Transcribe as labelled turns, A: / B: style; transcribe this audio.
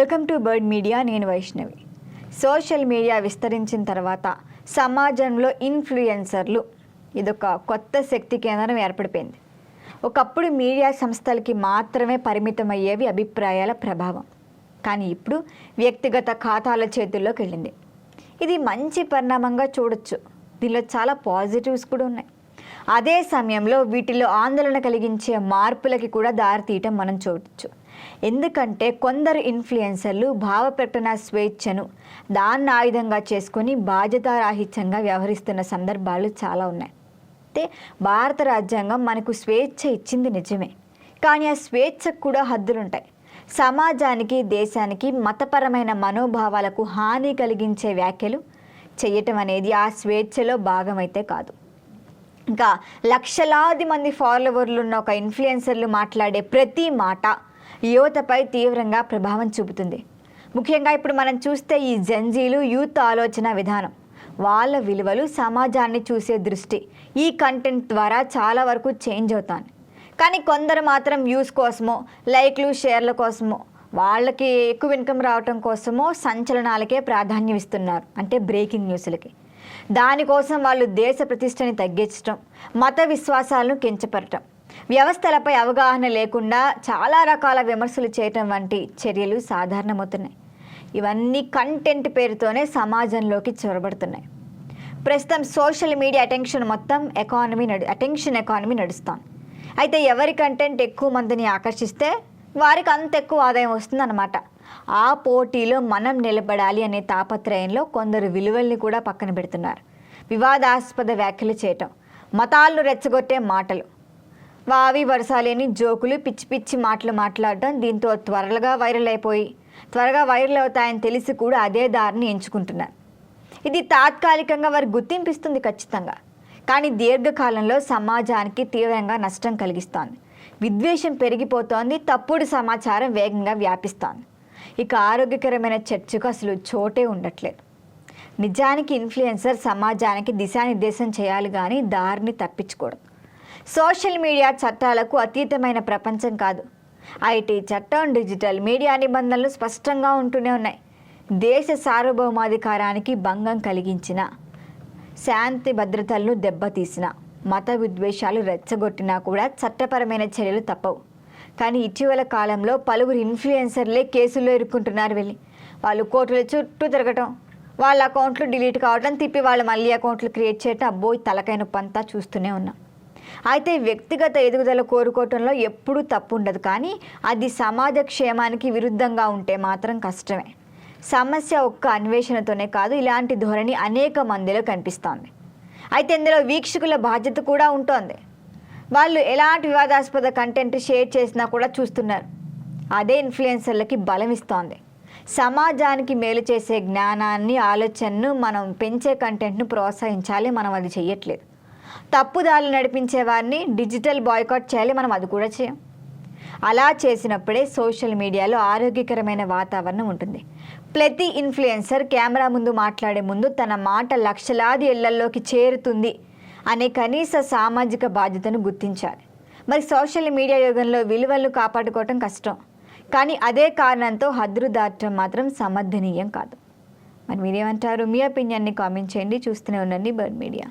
A: Welcome to bird media నేను Vaishnavi. Social media విస్తరించిన తర్వాత సమాజంలో ఇన్ఫ్లుయెన్సర్లు ఇదొక కొత్త శక్తి కేంద్రం ఏర్పడిపోయింది. ఒకప్పుడు మీడియా సంస్థలకి మాత్రమే పరిమితమయ్యేవి అభిప్రాయాల ప్రభావం. కానీ ఇప్పుడు వ్యక్తిగత ఖాతాల చేతుల్లోకి వెళ్ళింది. ఇది మంచి పరిణామంగా చూడొచ్చు. దీనిలో చాలా పాజిటివ్స్ కూడా ఉన్నాయి. అదే సమయంలో వీటిలో ఆందోళన కలిగించే మార్పులకి కూడా దారితీయటం మనం చూడొచ్చు. ఎందుకంటే కొందరు ఇన్ఫ్లుయెన్సర్లు భావ ప్రకటన స్వేచ్ఛను దాన్ని ఆయుధంగా చేసుకొని బాధ్యతారాహిత్యంగా వ్యవహరిస్తున్న సందర్భాలు చాలా ఉన్నాయి. అయితే భారత రాజ్యాంగం మనకు స్వేచ్ఛ ఇచ్చింది నిజమే. కానీ ఆ స్వేచ్ఛకు కూడా హద్దులుంటాయి. సమాజానికి దేశానికి మతపరమైన మనోభావాలకు హాని కలిగించే వ్యాఖ్యలు చేయటం అనేది ఆ స్వేచ్ఛలో భాగమైతే కాదు. ఇంకా లక్షలాది మంది ఫాలోవర్లు ఉన్న ఒక ఇన్ఫ్లుయెన్సర్లు మాట్లాడే ప్రతి మాట యువతపై తీవ్రంగా ప్రభావం చూపుతుంది. ముఖ్యంగా ఇప్పుడు మనం చూస్తే ఈ జంజీలు యూత్ ఆలోచన విధానం. వాళ్ళ విలువలు సమాజాన్ని చూసే దృష్టి ఈ కంటెంట్ ద్వారా చాలా వరకు చేంజ్ అవుతాను కానీ కొందరు మాత్రం వ్యూస్ కోసమో లైక్లు షేర్ల కోసమో వాళ్ళకి ఎక్కువ ఇన్కమ్ రావటం కోసమో సంచలనాలకే ప్రాధాన్యం ఇస్తున్నారు. అంటే బ్రేకింగ్ న్యూస్లకి దానికోసం వాళ్ళు దేశ ప్రతిష్టని తగ్గించటం మత విశ్వాసాలను కించపరటం. వ్యవస్థలపై అవగాహన లేకుండా చాలా రకాల విమర్శలు చేయటం వంటి చర్యలు సాధారణమవుతున్నాయి. ఇవన్నీ కంటెంట్ పేరుతోనే సమాజంలోకి చొరబడుతున్నాయి. ప్రస్తుతం సోషల్ మీడియా అటెన్షన్ మొత్తం ఎకానమీ నడు అటెన్షన్ ఎకానమీ నడుస్తాం అయితే ఎవరి కంటెంట్ ఎక్కువ మందిని ఆకర్షిస్తే వారికి అంత ఎక్కువ ఆదాయం వస్తుందన్నమాట. ఆ పోటీలో మనం నిలబడాలి అనే తాపత్రయంలో కొందరు విలువల్ని కూడా పక్కన పెడుతున్నారు. వివాదాస్పద వ్యాఖ్యలు చేయటం మతాలను రెచ్చగొట్టే మాటలు వావి వరసాలేని జోకులు పిచ్చి పిచ్చి మాటలు మాట్లాడటం దీంతో త్వరగా వైరల్ అయిపోయి త్వరగా వైరల్ అవుతాయని తెలిసి కూడా అదే దారిని ఎంచుకుంటున్నారు. ఇది తాత్కాలికంగా వారి గుర్తింపిస్తుంది ఖచ్చితంగా. కానీ దీర్ఘకాలంలో సమాజానికి తీవ్రంగా నష్టం కలిగిస్తోంది. విద్వేషం పెరిగిపోతోంది తప్పుడు సమాచారం వేగంగా వ్యాపిస్తోంది. ఇక ఆరోగ్యకరమైన చర్చకు అసలు చోటే ఉండట్లేదు. నిజానికి ఇన్ఫ్లుయెన్సర్ సమాజానికి దిశానిర్దేశం చేయాలి కానీ దారిని తప్పించకూడదు. సోషల్ మీడియా చట్టాలకు అతీతమైన ప్రపంచం కాదు. ఐటీ చట్టం డిజిటల్ మీడియా నిబంధనలు స్పష్టంగా ఉంటూనే ఉన్నాయి. దేశ సార్వభౌమాధికారానికి భంగం కలిగించిన శాంతి భద్రతలను దెబ్బతీసిన మత విద్వేషాలు రెచ్చగొట్టినా కూడా చట్టపరమైన చర్యలు తప్పవు. కానీ ఇటీవల కాలంలో పలువురు ఇన్ఫ్లుయెన్సర్లే కేసుల్లో ఇరుక్కుంటున్నారు వెళ్ళి. వాళ్ళు కోర్టుల చుట్టూ తిరగటం వాళ్ళ అకౌంట్లు డిలీట్ కావడం తిప్పి వాళ్ళు మళ్ళీ అకౌంట్లు క్రియేట్ చేయటం అబ్బో తలకైన పంతా చూస్తూనే ఉన్నాం. అయితే వ్యక్తిగత ఎదుగుదల కోరుకోవటంలో ఎప్పుడూ తప్పు ఉండదు కానీ అది సమాజ క్షేమానికి విరుద్ధంగా ఉంటే మాత్రం కష్టమే. సమస్య ఒక్క అన్వేషణతోనే కాదు ఇలాంటి ధోరణి అనేక మందిలో కనిపిస్తోంది. అయితే ఇందులో వీక్షకుల బాధ్యత కూడా ఉంటోంది. వాళ్ళు ఎలాంటి వివాదాస్పద కంటెంట్ షేర్ చేసినా కూడా చూస్తున్నారు. అదే ఇన్ఫ్లుయెన్సర్లకి బలం ఇస్తోంది. సమాజానికి మేలు చేసే జ్ఞానాన్ని ఆలోచనను మనం పెంచే కంటెంట్ను ప్రోత్సహించాలి మనం అది చెయ్యట్లేదు. తప్పుదారులు నడిపించే వారిని డిజిటల్ బాయ్కాట్ చేయాలి మనం అది కూడా చేయం. అలా చేసినప్పుడే సోషల్ మీడియాలో ఆరోగ్యకరమైన వాతావరణం ఉంటుంది. ప్రతి ఇన్ఫ్లుయెన్సర్ కెమెరా ముందు మాట్లాడే ముందు తన మాట లక్షలాది ఇళ్ళల్లోకి చేరుతుంది అనే కనీస సామాజిక బాధ్యతను గుర్తించాలి. మరి సోషల్ మీడియా యుగంలో విలువలు కాపాడుకోవటం కష్టం. కానీ అదే కారణంతో హద్దులు దాటడం మాత్రం సమర్థనీయం కాదు. మరి మీరేమంటారు? మీ ఒపీనియన్ని కామెంట్ చేయండి. చూస్తూనే ఉండండి బర్డ్ మీడియా.